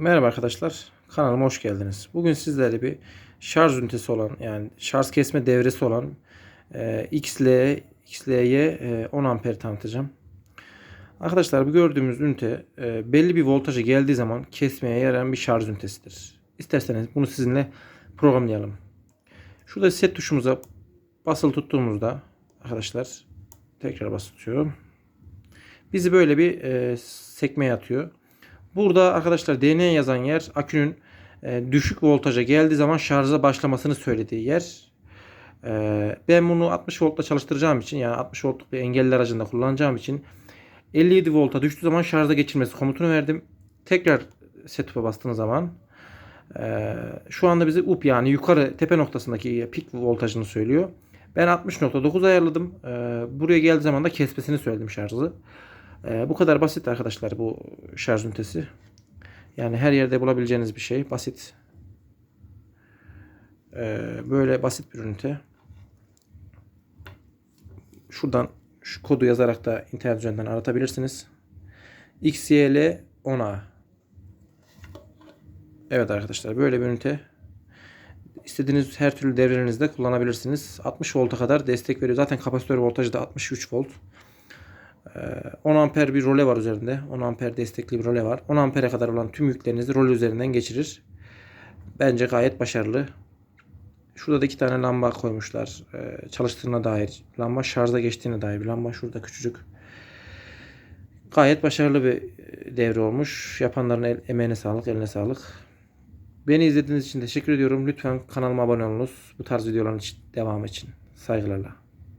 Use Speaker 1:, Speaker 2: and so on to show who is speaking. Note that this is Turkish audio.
Speaker 1: Merhaba arkadaşlar. Kanalıma hoş geldiniz. Bugün sizlere bir şarj ünitesi olan yani şarj kesme devresi olan e, XL, XL'ye e, 10 amper tanıtacağım. Arkadaşlar bu gördüğümüz ünite e, belli bir voltaja geldiği zaman kesmeye yarayan bir şarj ünitesidir. İsterseniz bunu sizinle programlayalım. Şurada set tuşumuza basılı tuttuğumuzda arkadaşlar tekrar basılı. Bizi böyle bir e, sekmeye atıyor. Burada arkadaşlar DNA yazan yer akünün e, düşük voltaja geldiği zaman şarja başlamasını söylediği yer. E, ben bunu 60 voltla çalıştıracağım için yani 60 voltluk bir engelli aracında kullanacağım için 57 volta düştüğü zaman şarja geçilmesi komutunu verdim. Tekrar setup'a bastığınız zaman e, şu anda bize up yani yukarı tepe noktasındaki pik voltajını söylüyor. Ben 60.9 ayarladım. Buraya geldiği zaman da kesmesini söyledim şarjı. Ee, bu kadar basit arkadaşlar bu şarj ünitesi. Yani her yerde bulabileceğiniz bir şey. Basit. Ee, böyle basit bir ünite. Şuradan şu kodu yazarak da internet üzerinden aratabilirsiniz. XYL 10A. Evet arkadaşlar böyle bir ünite. İstediğiniz her türlü devrelerinizde kullanabilirsiniz. 60 volta kadar destek veriyor. Zaten kapasitör voltajı da 63 volt. 10 amper bir role var üzerinde. 10 amper destekli bir role var. 10 ampere kadar olan tüm yüklerinizi rol üzerinden geçirir. Bence gayet başarılı. Şurada da iki tane lamba koymuşlar. Ee, çalıştığına dair. Lamba şarja geçtiğine dair bir lamba. Şurada küçücük. Gayet başarılı bir devre olmuş. Yapanların el, emeğine sağlık, eline sağlık. Beni izlediğiniz için teşekkür ediyorum. Lütfen kanalıma abone olunuz. Bu tarz videoların için, devam için. Saygılarla.